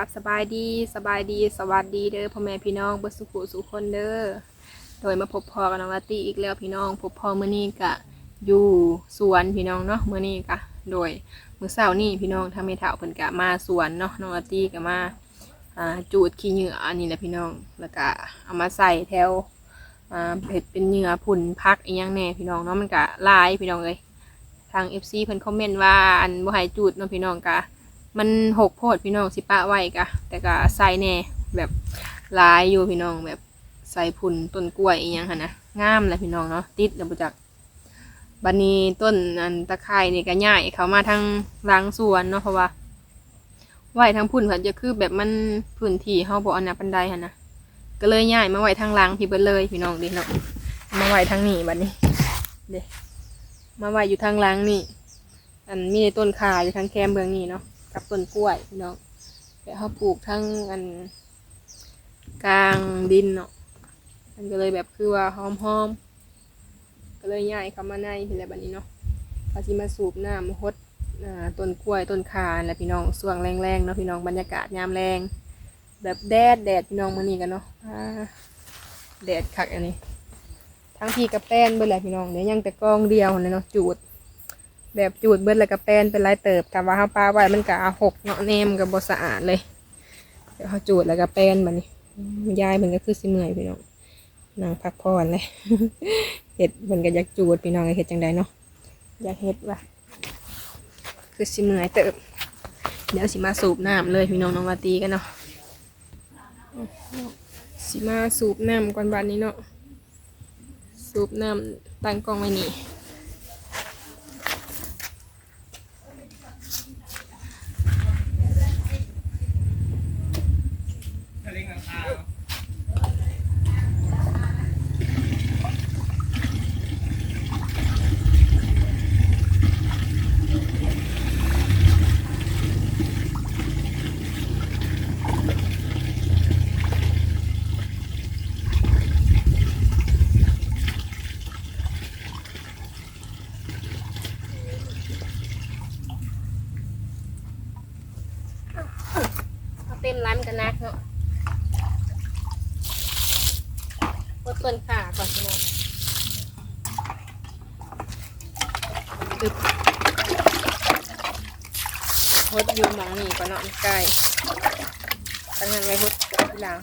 ราบสบายดีสบายดี สวัสดีเด้อพ่อแม่พี่น้องเบิดสุขุสุขคนเด้อโดยมาพบพอกับน้องลาตี้อีกแล้วพี่น้องพบพอมื้อนี้กะอยู่สวนพี่น้องเนาะมื้อนี้กะโดยมื้อเช้านี้พี่น้องทางเมถาวเพิ่นกะมาสวนเนาะน้องลาตี้กะมาอ่าจูดขี้เหงื่ออันนี้แหละพี่น้องแล้วก็เอามาใส่แถวอ่าเผ็ดเป็นเหงื่อผุ่นพักอีหยังแน่พี่น้องเนาะมันกะลายพี่น้องเอ้ยทาง FC เพิ่นคอมเมนต์ว่าอันบ่ให้จูดเนาะพี่น้องกะ มันหกโพดพี่น้องสิปะไว้กะ แต่ก็ใส่แน่แบบลายอยู่พี่น้องแบบใส่พุ่นต้นกล้วยอีหยังหั่นนะงามเลยพี่น้องเนาะติดแล้วบ่จักบัดนี้ต้นอันตะไคร้นี่ก็ย้ายเขามาทางหลังสวนเนาะเพราะว่าไหวทางพุ่นเพิ่นจะคือแบบมันพื้นที่เฮาบ่อันน่ะปานใดหั่นนะก็เลยย้ายมาไหวทางหลังพี่เบิดเลยพี่น้องเดิเนาะมาไหวทางนี้บัดนี้เด้มาไหวอยู่ทางหลังนี่อันมีในต้นขาอยู่ทางแคมเบืองนี้เนาะ กับต้นกล้วยพี่น้องแต่เขาปลูกทั้งอันกลางดินเนาะมันก็เลยแบบคือว่าหอมหอมๆก็เลยย้ายเข้ามาในพี่แหละบัดนี้เนาะพาสิมาสูบน้ำฮดอ่าต้นกล้วยต้นขาและพี่น้องส่วงแรงๆเนาะพี่น้องบรรยากาศยามแรง แบบแดดแดดพี่น้องมานี่กันเนาะแดดคักอันนี้ ทั้งพี่กับแป้นเบิดแหละพี่น้องเดี๋ยวยังแต่กองเดียวเลยเนาะจูด แบบจูดเบิดแล้วก็แป้นเป็นลายเติบแต่ว่าเขาปลาไว้มันก็อาหกเนาะแนมกับบสะอาดเลยเดี๋ยวเขาจูดแล้วก็แป้นมันนี่ยายมันก็คือสิเมื่อยพี่น้องนางพักผ่อนเลยเห็ดมันก็อยากจูดพี่น้องเห็ดจังใดเนาะอยากเห็ดว่ะคือสิเมื่อยเติบเดี๋ยวสิมาสูบน้ำเลยพี่น้องน้องวาตีกันเนาะสิมาสูบน้ำก่อนบัดนี้เนาะสูบน้ำตั้งกล้องไว้นี่ เต็มร้านกันนักเนาะกดต้นขาก่อนพี่น้องตึบฮดอยู่มองนี่ก่อนเนาะใกล้ตั้งงานไว้ฮดทีหลัง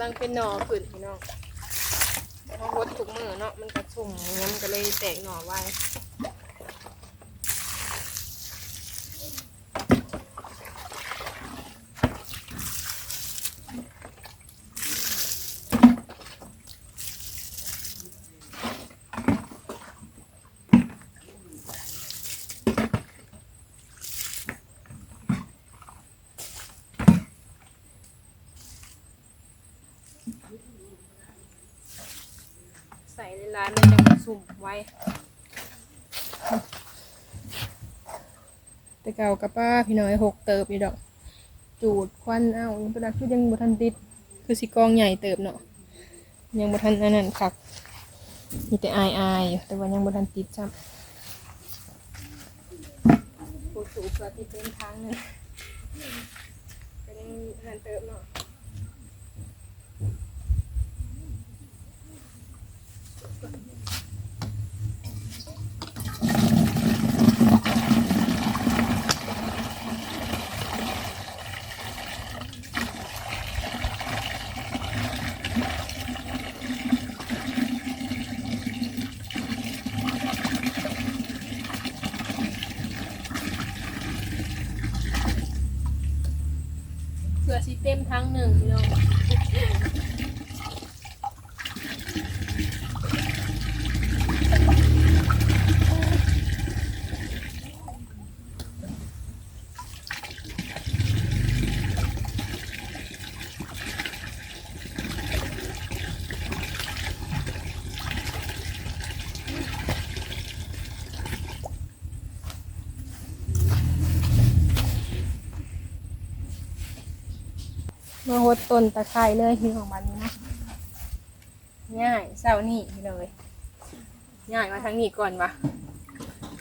ำลังเป็นหน่อขึ้นพี่น้องแต่พอฮดถูกมือเนาะมันกระชุ่มอย่างเงี้ยมันก็เลยแตกหน่อไว้ ใส่ในร้าน มันจะมาสุ่มไว้ แต่เก่ากับป้าพี่น้อยหกเติบอยู่ดอก จูดควันเอายังประดักคือยังบ่ทันติด คือสิกองใหญ่เติบเนาะ ยังบ่ทันอันนั้นคักมีแต่อายอายๆอยู่แต่ว่ายังบ่ทันติดจ้ำปวดสูบก็ติดเป็นทางหนึงก็ยังหันเติบเนาะ มาหดต้นตะไคร้เลยที่ของมันนี้นะง่ายเศร้านี่เลยง่ายมาทางนี้ก่อนวะ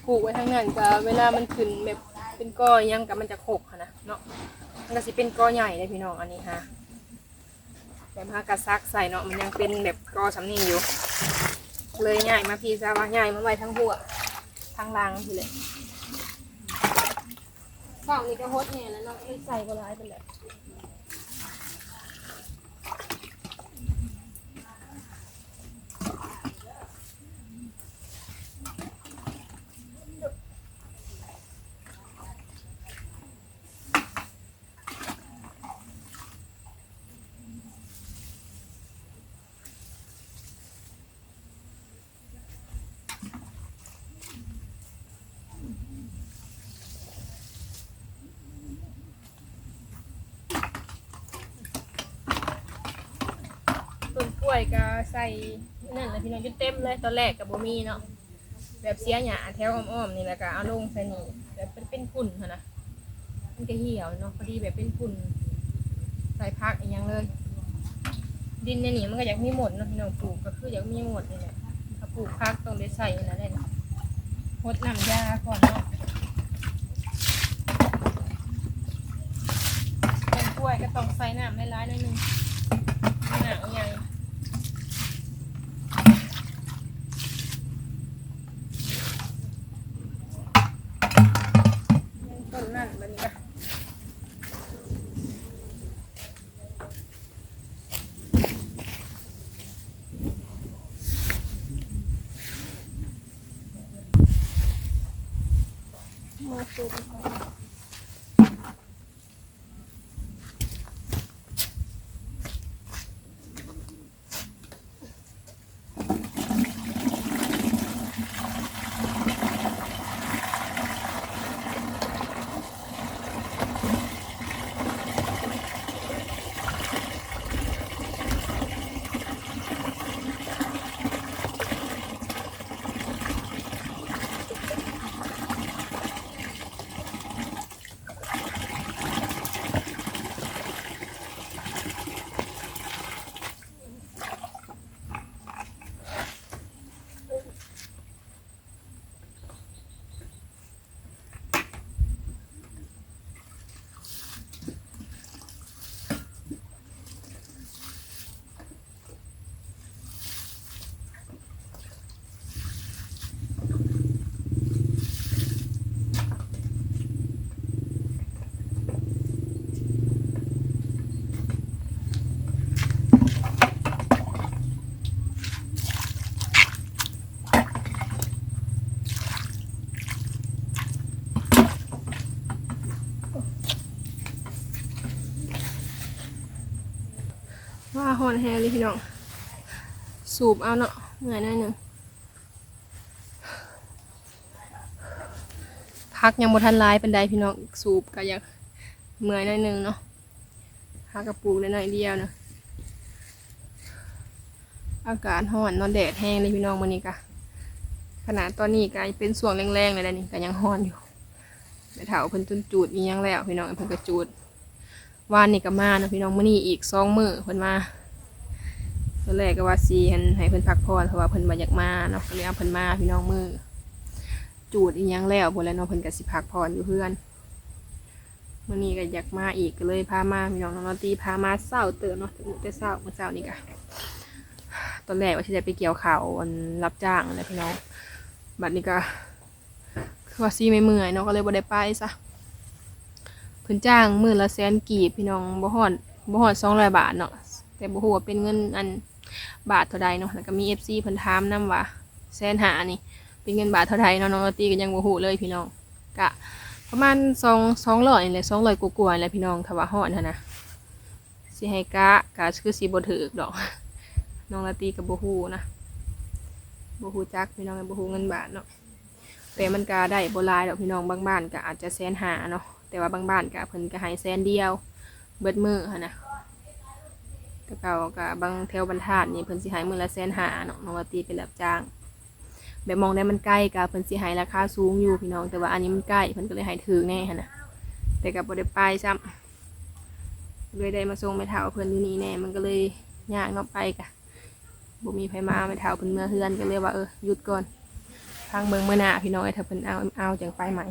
ปลูกไว้ทางนั้นก็เวลามันขึ้นแบบเป็นกออิหยังกับมันจะโขกนะเนาะมันก็สิเป็นก้อใหญ่เลยพี่น้องอันนี้ฮะแบบพากระซักใส่เนาะมันยังเป็นแบบกอสำนีอยู่ เลยง่ายมาพี่ซาว่าง่ายมาไว้ทั้งหัวทั้งรางทีเลยข้าวนี่ก็ฮดเนี่ยแล้วเนาะไม่ใส่ก็ร้ายไปเลย ล้วยก็ใส่นั่นแหละพี่น้องจนเต็มเลยตอนแรกกับบ่มีเนาะแบบเสียหยาแถวอ้อมๆนี่แหละก็เอาลงใส่นี่แบบเป็นเป็นฝุ่นหั้นนะมันก็เหี่ยวเนาะพอดีแบบเป็นฝุ่นใส่พักอีกอย่างเลย ดินในนี่มันก็อยากมีหมดเนาะพี่น้องปลูกก็คืออยากมีหมดนี่แหละถ้าปลูกพักต้องได้ใส่นั่นแหละหดน้ำยาก่อนเนาะต้นกล้วยก็ต้องใส่น้ำหลายๆหน่อยนึงหนังให ว่าหอนแฮเลยพี่น้อง สูบเอาเนาะเหนื่อยหน่อยหนึ่งพักยังบ่ทันลายเป็นไดพี่น้องสูบก็ยังเมื่อยหน่อยหนึ่งเนาะพักกระปูกได้หน่อยเดียวเนาะอากาศร้อนนอนแดดแห้งเลยพี่น้องวันนี้กะขนาดตอนนี้ก็เป็นส่วงแรงๆเลยแหละนี่ก็ยังร้อนอยู่ไปเถาเพิ่นจุนจูดอียังแล้วพี่น้องเพิ่นก็จูด วานนี่ก็มาเนาะพี่น้องมื้อนี้อีกสองมื้อเพิ่นมาตอนแรกก็ว่าสิให้ให้เพิ่นพักผ่อนเพราะว่าเพิ่นบ่อยากมาเนาะก็เลยเอาเพิ่นมาพี่น้องมื้อจูดอีหยังแล้วพุ่นแล้วเนาะเพิ่นก็สิพักผ่อนอยู่เพื่อนมื้อนี้ก็อยากมาอีกก็เลยพามาพี่น้องน้องตีพามาเช้าเติมเนาะถึงแต่เช้าเมื่อเช้านี้ก็ตอนแรกว่าสิได้ไปเกี่ยวข้าววันรับจ้างนะพี่น้องบัดนี้ก็คือว่าสิไม่เมื่อยเนาะก็เลยบ่ได้ไปซะ พิ่นจ้างมื้อละแสนกีบพี่น้องบ่ฮอดบ่ฮอด200บาทเนาะแต่บ่ฮู้ว่าเป็นเงินอันบาทเท่าใดเนาะแล้วก็มี FC เพิ่นถามนํว่าแสนหานี่ เป็นเงินบาทเท่าใดเนาะน้องลอตตี้ก็ยังบ่ฮู้เลยพี่น้องก็ประมาณ2 200นี่แหละ200กว่าๆแหละพี่น้องถ้าว่าฮอดหั่นนะสิให้กะก็คือสิบ่ถูกดอกน้องลอตตี้ก็บ่ฮู้นะบ่ฮู้จักพี่น้องก็บ่ฮู้เงินบาทเนาะแต่มันก็ได้บ่หลายดอกพี่น้องบางบ้านก็อาจจะแสนหาเนาะ แต่ว่าบางบ้านก็เพิ่นก็ให้แสนเดียว เบิดมือหั่นนะแต่เก่าก็บางแถวบรรทัดนี่เพิ่นสิให้มือละแสนหาเนาะน้องว่าตีเป็นรับจ้างแบบมองได้มันใกล้ก็เพิ่นสิให้ราคาสูงอยู่พี่น้อง แต่ว่าอันนี้มันใกล้เพิ่นก็เลยให้ถึกแน่หั่นนะแต่ก็บ่ได้ไปซ้เลยได้มาส่งไปเฒ่าเพิ่นอยู่นี่แน่ มันก็เลยยากเนาะไปกะบ่มีไผมาไปเฒ่าเพิ่นเมื่อเฮือนก็เลยว่าเออหยุดก่อนทางเมืองเมื่อหน้าพี่น้องไอ้ถ้าเพิ่นเอาเอาจังไปใหม่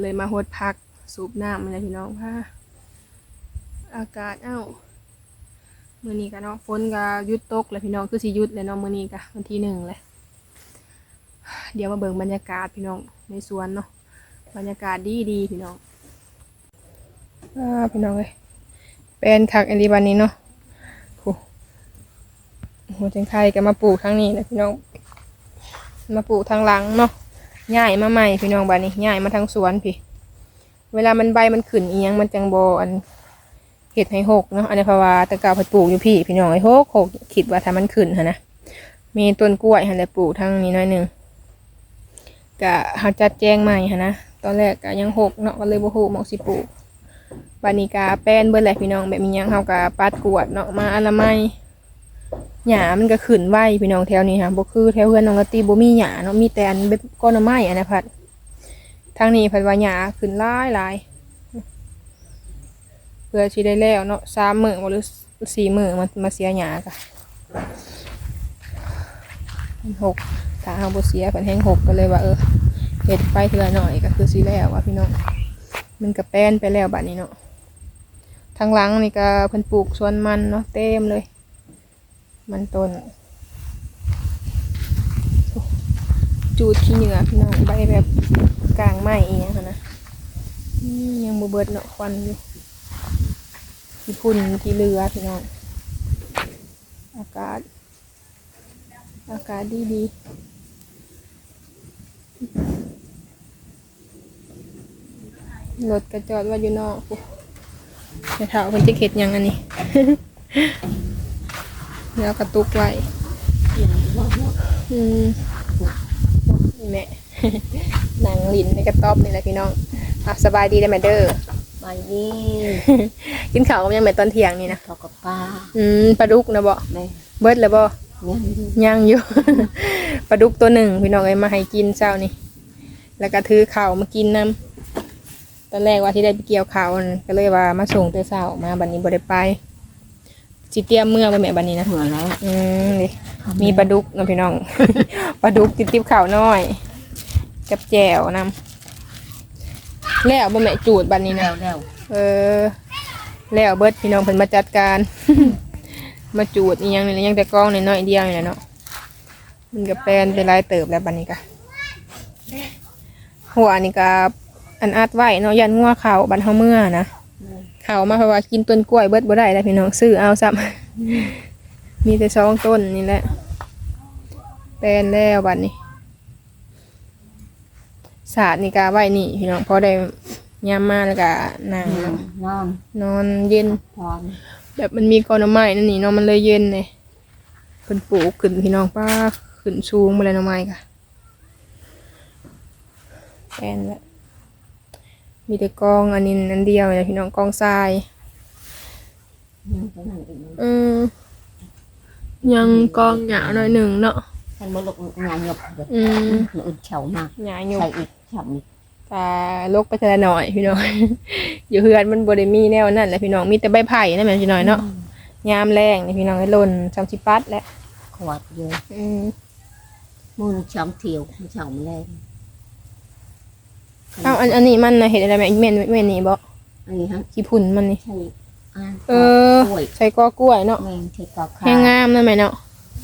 เลยมาโฮดพักสูบน้ำนี่แหละพี่น้องค่ะ อากาศเอ้ามือนี้ก็เนาะฝนก็ยุดตกแล้วพี่น้องคือสิยุดแล้วเนาะมือนี้ก็วันที่หนึ่งเลยเดี๋ยวมาเบิ่งบรรยากาศพี่น้องในสวนเนาะบรรยากาศดีดีพี่น้องอ่าพี่น้องเอ้ยเป็นคักอันดีวันนี้เนาะโอ้หัวจังไข่ก็มาปลูกทางนี้นะพี่น้อง มาปลูกทางหลังเนาะ ย้ายมาใหม่พี่น้องบ้านนี้ย้ายมาทางสวนพี่ เวลามันใบมันขึ้นอียงมันจังโบอันเห็ดให้หกเนาะอันนี้เพราว่าแตะกาเพิ่นปลูกอยู่พี่ พี่น้องไอ้หกหกคิดว่าถ้ามันขึ้นหั่นะมีต้นกล้วยหั่นแหละปลูกทางนี้น้อยหนึ่งกะหาจัดแจงใหม่หั่นะตอนแรกก็ยังหกเนาะก็เลยบ่ฮู้หมองสิปลูกบานิกาแป้นเบิ่แหละพี่น้องแบบมียังเฮาก็ปัดกวดเนาะมาอนามัย หญ้ามันก็ขึ้นไหวพี่น้องแถวนี้ค่ะบ่คือแถวเฮือนน้องกะตีบ่มีหญ้าเนาะมีแต่อันแบบก้อนไม้อันนะพัดทางนี้พันวาหยาขึ้นหลายหลายเพื่อที่ได้แล้วเนาะสามมือบ่หรือสี่มือมันมาเสียหยากะหกถ้าเอาบ่เสียเพิ่นแห้งหกก็เลยว่าเออเฮ็ดไปเทื่อหน่อยก็คือสิแล้วว่าพี่น้องมันก็แป้นไปแล้วบัดนี้เนาะทางหลังนี่ก็เพิ่นปลูกสวนมันเนาะเต็มเลย มันต้น จูดขี้เหนือพี่น้องใบแบบกลางไม้เองนะยังบเบิดเนาะควันอยู่ที่พุ่นที่เรือพี่น้อง อากาศ อากาศดีดีรถกระจอดว่าอยู่นอกปุ๊จะถาคนจะเข็ดยังอันนี้ แล้วกระตุกไว้อืมนี่แม่หนังลินในกระต๊อบนี่แหละพี่น้องอะสบายดีได้ไหมเด้อไปนี่กินข้าวกันยังเหมือนตอนเที่ยงนี่นะเขากับป้าอืมปลาดุกนะบ่แม่เบิดแล้วบ่ยังอยู่ย่างอยู่ปลาดุกตัวหนึ่งพี่น้องเอ้ยมาให้กินเช้านี่แล้วก็ถือข้าวมากินนํตอนแรกว่าที่ได้ไปเกี่ยวข้าวนั่นก็เลยว่ามาส่งแต่เช้ามาบัดนี้บ่ได้ไป สิเตรียมเมื่อไปแม่บัดนี้นะหัวแล้วอืมนี่มีปลาดุกนะพี่น้อง ปลาดุกติดติบข่าวน้อย กับแจ่วนำแล้วบ่แม่จูดบัดนี้แล้นะวแล้วเออ แล้วเบิดพี่น้องเพิ่นมาจัดการ มาจูดอีหยังนี่ยังแต่กล้องน้อยๆเดียวนี่แหละเนาะมันก็แปลนไปหลายเติบแล้วบัดนี้ก็หัวนี่ก็อันอัดไว้เนาะยันงัวเขาบัดเฮาเมื่อนะ เขามาเพราะว่ากินต้นกล้วยเบิดบ่ได้แล้วพี่น้องซื้อเอาซ้ำมีแต่สองต้นนี่แหละแปลนแล้วบัดนี้ศาสตร์นี่กาไว้นี่พี่น้องพอได้ยามมาแล้วก็นั่งนอนนอนเย็นพร้อมแบบมันมีกอหนไม้นั่นนี่เนาะมันเลยเย็นเลยเพิ่นปลูกขึ้นพี่น้องป้าขึ้นสูงมาเลยหน่อไม้ค่ะแปลนแล้ว มีแต่กองอันนี้อันเดียวเลยพี่น้องกองทราย ยังไปนั่งอีกอืมยังกองหยาหน่อยหนึ่งเนาะท่านมาลกงานหยบเด็กอืมอื่นเฉามากหยาอยู่ใส่อีกฉับอีกตาลกไปทีละหน่อยพี่น้อง อยู่เฮือนมันบริมีแนวนั่นแหละพี่น้องมีแต่ใบไผ่นั่นแหละพี่น้อยเนาะยามแรงนี่พี่น้องให้หล่นจำสิปัดแหละขวดเยอะอืม มือช้ำเที่ยวเฉามาแรง เอาอันอันนี้มันนะเห็นอะไรไหมเม่นเม่นนี่บ่อันนี้ฮะขี้พุ่นมันนี่ใช่อ่าเออกล้วยใส่กอกล้วยเนาะแมงใช่กอกขาแห้งงามนั่นไหมเนาะ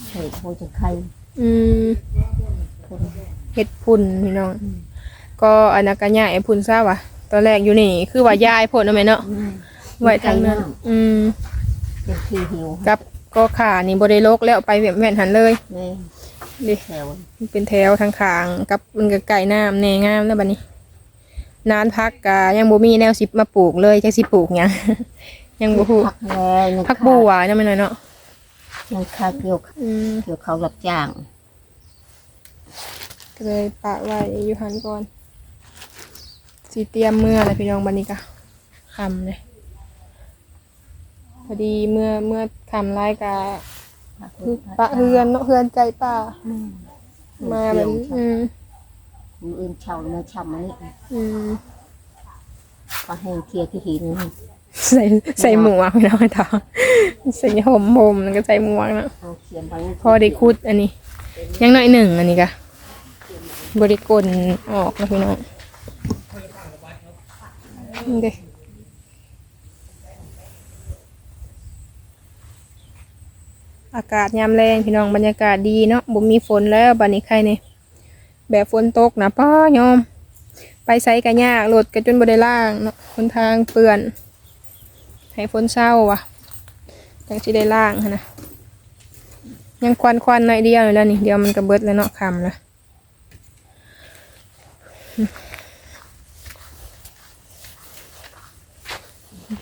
ใช่โพจะไข่อืมคนเห็ดพุ่นพี่น้อง ก็อันนั้นก็ย่าไอ้พุ่นซะวะตอนแรกอยู่นี่ คือว่ายายพุ่นนั่นไหมเนาะไว้ทางนั้นอืมเป็นขี้หิวกับก็ขานี่บ่ได้ลกแล้วไปแว่นหันเลยแม่ดิแถวมันเป็นแถวทางขางกับมันก็ไก่น้ำแหน่งามแล้วบัดนี้ นานพักกะยังบ่มีแนวสิมาปลูกเลยจักสิปลูกหยังยังบ่ฮู้พักแล้วยังพักบัวจังแม่นหน่อยเนาะยังคาเกี่ยวอืมเกี่ยวเขารับจ้างก็เลยปะไว้อยู่หันก่อนสิเตรียมเมื่อแล้วพี่น้องบัดนี้ก็ค่ำเลยพอดีเมื่อเมื่อค่ำหลายกะปะเฮือนเนาะเฮือนใจป่ามาแบบนี้อืม มืออื่นเช่าเนื้อช่ำมานี่อืมก็แห้งเคลียร์ที่หินใส่ใส่หมวกพี่น้องต่อใส่ห่มห่มแล้วก็ใส่หมวกเนาะเอาเขียนไปพอได้คุดอันนี้ ยังน้อยหนึ่งอันนี้กะบริกลออกนะพี่น้องนี่เด้อากาศยามแรงพี่น้องบรรยากาศดีเนาะบ่มีฝนแล้วบัดนี้ใครเนี่ย แบบฝนตกนะป้ายอม ไปไซกันยากรถกันจนบ่ได้ล่างเนาะคนทางเปื่อน ให้ฝนเศร้าวะจังสิได้ล่างนะยังควันควันๆหน่อยเดียวอยู่แล้วนี่เดียวมันก็เบิดแล้วเนาะคำละ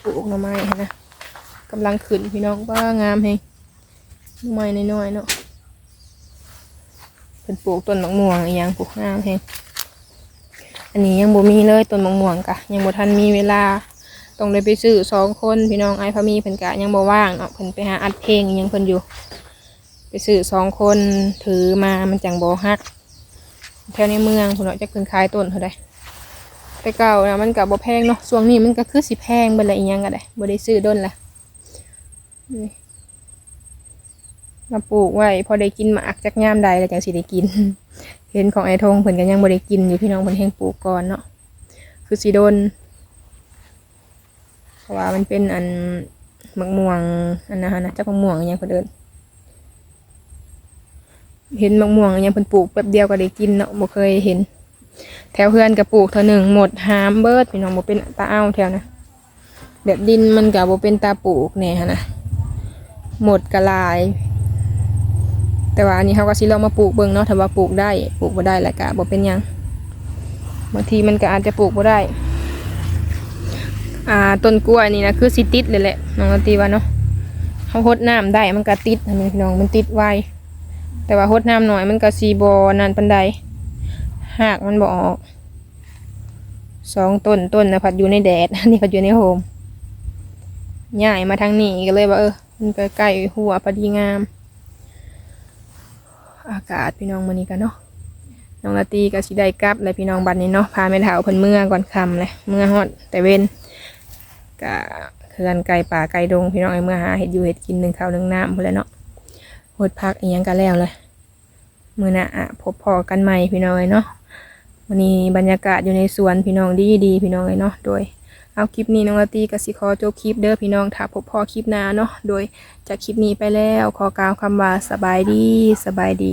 ปลูกหน่อไม้นะกำลังขึ้นพี่น้องว่างามเฮงหน่อไม้น้อยๆเนาะ เป็นปลูกต้นมะม่วงอีหยังปลูกงามเฮงอันนี้ยังบ่มีเลยต้นมะม่วงกะยังบ่ทันมีเวลาต้องเลยไปซื้อสองคนพี่น้องไอ้พามีเพิ่นกะยังบ่ว่างเนาะเพิ่นไปหาอัดเพลงยังเพิ่นอยู่ ไปซื้อสองคนถือมามันจังบอฮักแถวในเมืองคุณเนาะจะเพิ่นขายต้นเท่าไดแต่เก่านะมันกับ่แพงเนาะช่วงนี้มันก็คือสิแพงเบิ่ละอีหยังก็ได้บ่ได้ซื้อด้นละนี่ มาปลูกไว้พอได้กินหมากจากยามใดแล้วจังสิได้กิน เห็นของไอ้ทงเพิ่นก็ยังบ่ได้กินอยู่พี่น้องเพิ่นแฮงปลูกก่อนเนาะคือสิโดนเพราะว่ามันเป็นอันมะม่วงอันนั้นนะจักมะม่วงอหยังเพิ่นเอิ้นเห็นมะม่วงอยังเพิ่นปลูกแป๊บเดียวก็ได้กินเนาะบ่เคยเห็น แถวเพื่อนก็ปลูกเท่าหนึ่งหมดหามเบิดพี่น้องบ่เป็นตาเอาแถวนะแบบดินมันก็บ่เป็นตาปลูกแน่ฮะนะหมดก็หลาย แต่ว่าอันนี้เขาก็สิลองมาปลูกเบิ่งเนาะถ้าว่าปลูกได้ปลูกบ่ได้แล้วก็บ่เป็นหยังบางทีมันก็อาจจะปลูกบ่ได้อ่าต้นกล้วยนี่นะคือสิติดเลยแหละน้องตีว่าเนาะเขาหดน้ำได้มันก็ติดนะพี่น้องมันติดไวแต่ว่าหดน้ำหน่อยมันก็สีบอนานปันใดหากมันบออกสองต้นต้นนะพัดอยู่ในแดดอันนี้พัดอยู่ในโฮมใหญ่มาทางนี้ก็เลยว่าเออมันก็ใกล้หัวพอดีงาม อากาศพี่น้องมันนี้กันเนาะน้องละตีกับสิได้กลับเลยพี่น้องบัดนี้เนาะพาแม่เฒ่าเพิ่นเมื่อก่อนคำเลยเมื่อฮอดแต่เว้นกะเคือนไก่ป่าไก่ดงพี่น้องไอ้เมื่อหาเห็ดอยู่เห็ดกินหนึ่งข้าวหนึ่งน้ำพุ่นแหละเนาะหดพักอีหยังกันแล้วเลยมือหนะอะพบพอกันใหม่พี่น้องเลยเนาะวันนี้บรรยากาศอยู่ในสวนพี่น้องดีดีพี่น้องเลยเนาะโดย เอาคลิปนี้น้องละตีกับสิขอจบคลิปเด้อพี่น้องถ้าพบพอคลิปหน้าเนาะโดยจากคลิปนี้ไปแล้วขอกล่าวคำว่าสบายดีสบายดี